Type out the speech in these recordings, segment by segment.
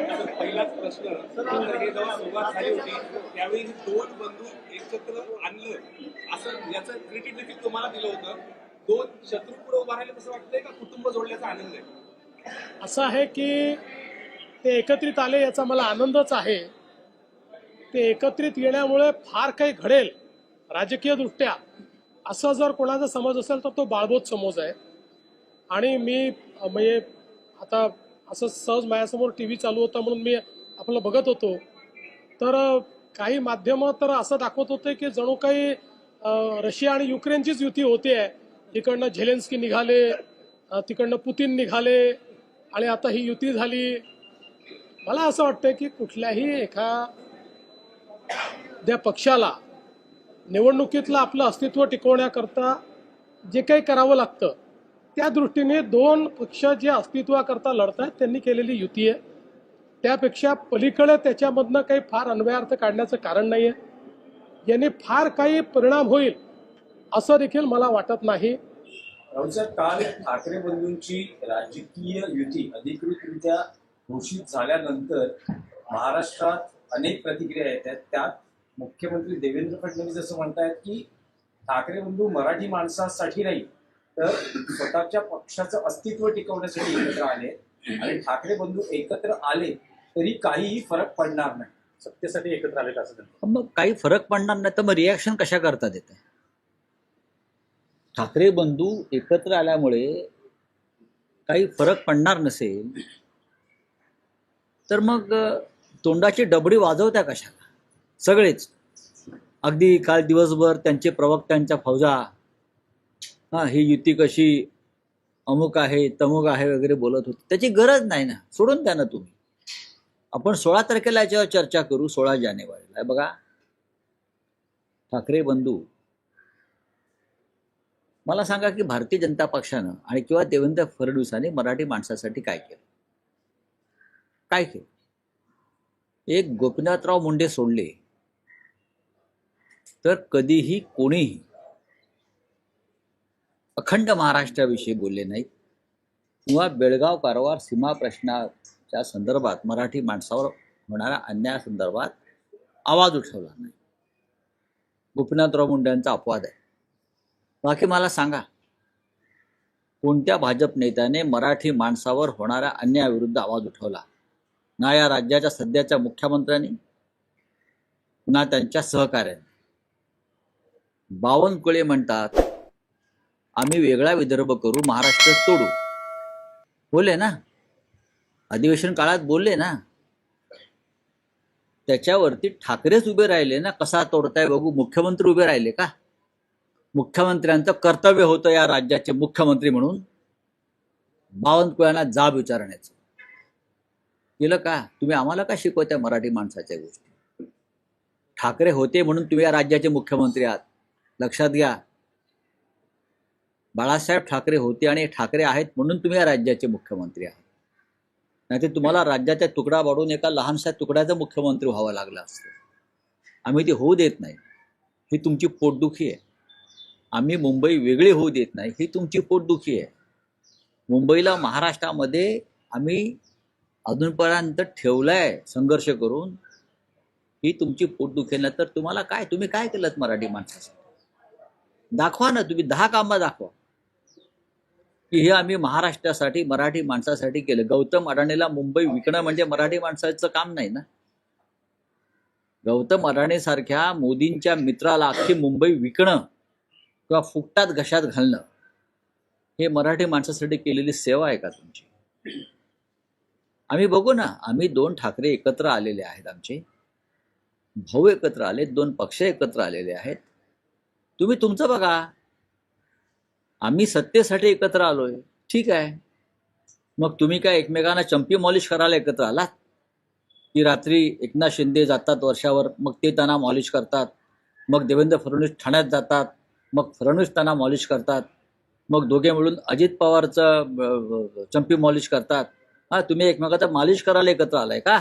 माझा पहिलाच प्रश्न तर हे जेव्हा सुरुवात झाली होती त्यावेळी दोन बंधू एकत्र आणलं असं याचं क्रेडिट देखील तुम्हाला दिलं होतं. दोन शत्रू पुढे उभा राहिले तसं वाटतंय का कुटुंब जोडल्याचा आनंद आहे? असं आहे की ते एकत्रित आले याचा मला आनंदच आहे. ते एकत्रित येण्यामुळे फार काही घडेल राजकीय दृष्ट्या असं जर कोणाचा समज असेल तर तो बाळबोध समज आहे आणि मी म्हणजे आता असं सहज माझ्यासमोर टी व्ही चालू होता म्हणून मी आपलं बघत होतो. तर काही माध्यमं तर असं दाखवत होते की जणू काही रशिया आणि युक्रेनचीच युती होते. आहे तिकडनं झेलेन्स्की निघाले तिकडनं पुतीन निघाले आणि आता ही युती झाली. मला असं वाटतं की कुठल्याही एका त्या पक्षाला निवडणुकीतलं आपलं अस्तित्व टिकवण्याकरता जे काही करावं लागतं त्या दृष्टीने दोन पक्ष जे अस्तित्वाकरता लढत आहेत त्यांनी केलेली युती आहे. त्यापेक्षा पलीकडे त्याच्यामधनं काही फार अन्वयार्थ काढण्याचं कारण नाही आहे यांनी फार काही परिणाम होईल असं देखील मला वाटत नाही. काल ठाकरे बंधूंची राजकीय युती अधिकृतरित्या घोषित झाल्यानंतर महाराष्ट्रात अनेक प्रतिक्रिया येत आहेत. त्यात मुख्यमंत्री देवेंद्र फडणवीस असं म्हणतायत की ठाकरे बंधू मराठी माणसासाठी नाही तर स्वतःच्या पक्षाचं अस्तित्व टिकवण्यासाठी एकत्र आले. आणि ठाकरे बंधू एकत्र आले तरी काहीही फरक पडणार नाही. सत्तेसाठी एकत्र आलेत असं मग काही फरक पडणार नाही तर मग रिॲक्शन कशा करतात येते ठाकरे बंधू एकत्र आल्यामुळे काही फरक पडणार नसेल तर मग तोंडाची डबडी वाजवत्या कशाला? सगळेच. अगदी काल दिवसभर त्यांचे प्रवक्त्यांच्या फौजा हां ही युती कशी अमुक आहे तमुक आहे वगैरे बोलत होते. त्याची गरज नाही ना. सोडून द्या ना तुम्ही. आपण सोळा तारखेला याच्यावर चर्चा करू सोळा जानेवारीला. बघा. ठाकरे बंधू मला सांगा की भारतीय जनता पक्षानं आणि किंवा देवेंद्र फडणवीसांनी मराठी माणसासाठी काय केलं? काय केलं? एक गोपीनाथराव मुंडे सोडले तर कधीही कोणीही अखंड महाराष्ट्राविषयी बोलले नाहीत. किंवा बेळगाव कारवार सीमा प्रश्नाच्या संदर्भात मराठी माणसावर होणाऱ्या अन्यायासंदर्भात आवाज उठवला नाही. गोपीनाथराव मुंडेंचा अपवाद आहे. बाकी मला सांगा कोणत्या भाजप नेत्याने मराठी माणसावर होणाऱ्या अन्यायाविरुद्ध आवाज उठवला? ना या राज्याच्या सध्याच्या मुख्यमंत्र्यांनी ना त्यांच्या सहकार्याने बावनकुळे म्हणतात आम्ही वेगळा विदर्भ करू महाराष्ट्र तोडू बोलले ना? अधिवेशन काळात बोलले ना? त्याच्यावरती ठाकरेच उभे राहिले ना? कसा तोडताय बघू? मुख्यमंत्री उभे राहिले का? मुख्यमंत्र्यांचं कर्तव्य होतं या राज्याचे मुख्यमंत्री म्हणून. बावनकुळ्यांना जाब विचारण्याचं. केलं का? तुम्ही आम्हाला का शिकवत्या मराठी माणसाच्या गोष्टी? ठाकरे होते म्हणून तुम्ही या राज्याचे मुख्यमंत्री आहात. लक्षात घ्या. बाळासाहेब ठाकरे होते आणि ठाकरे आहेत म्हणून तुम्ही या राज्याचे मुख्यमंत्री आहात. नाहीतर तुम्हाला राज्याचा तुकडा वाढून एका लहानशा तुकड्याचा मुख्यमंत्री व्हावं लागलं असतं. आम्ही ते होऊ देत नाही. ही तुमची पोटदुखी आहे. आम्ही मुंबई वेगळी होऊ देत नाही. ही तुमची पोटदुखी आहे. मुंबईला महाराष्ट्रामध्ये आम्ही अजूनपर्यंत ठेवलाय संघर्ष करून. ही तुमची पोटदुखी नाही तर तुम्हाला काय? तुम्ही काय केलं मराठी माणसासाठी? दाखवा ना. तुम्ही दहा कामं दाखवा. की हे आम्ही महाराष्ट्रासाठी मराठी माणसासाठी केलं. गौतम अडाणीला मुंबई विकणं म्हणजे मराठी माणसाचं काम नाही ना? गौतम अडाणीसारख्या मोदींच्या मित्राला अख्खी मुंबई विकणं किंवा फुकटात घशात घालणं हे मराठी माणसासाठी केलेली सेवा आहे का तुमची? आम्ही बघू ना. आम्ही दोन ठाकरे एकत्र आलेले आहेत आमचे. भाऊ एकत्र आले दोन पक्ष एकत्र आलेले आहेत. तुम्ही तुमचं बघा. आम्ही सत्तेसाठी एकत्र आलोय. ठीक आहे. मग तुम्ही काय एकमेकांना चंपी मॉलिश करायला एकत्र आलात? की रात्री एकनाथ शिंदे जातात वर्षावर मग ते त्यांना मॉलिश करतात. मग देवेंद्र फडणवीस ठाण्यात जातात मग फडणवीस त्यांना मॉलिश करतात. मग दोघे मिळून अजित पवारचं चंपी मॉलिश करतात. हा तुम्ही एकमेकाचा मालिश करायला एकत्र आलाय का?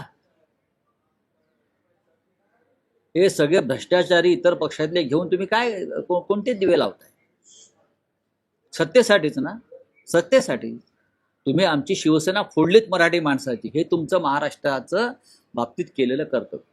हे सगळे भ्रष्टाचारी इतर पक्षातले घेऊन तुम्ही काय कोणते दिवे लावताय? सत्तेसाठीच ना? सत्तेसाठी. तुम्ही आमची शिवसेना फोडलीत मराठी माणसाची. हे तुमचं महाराष्ट्राचं बाबतीत केलेलं कर्तव्य.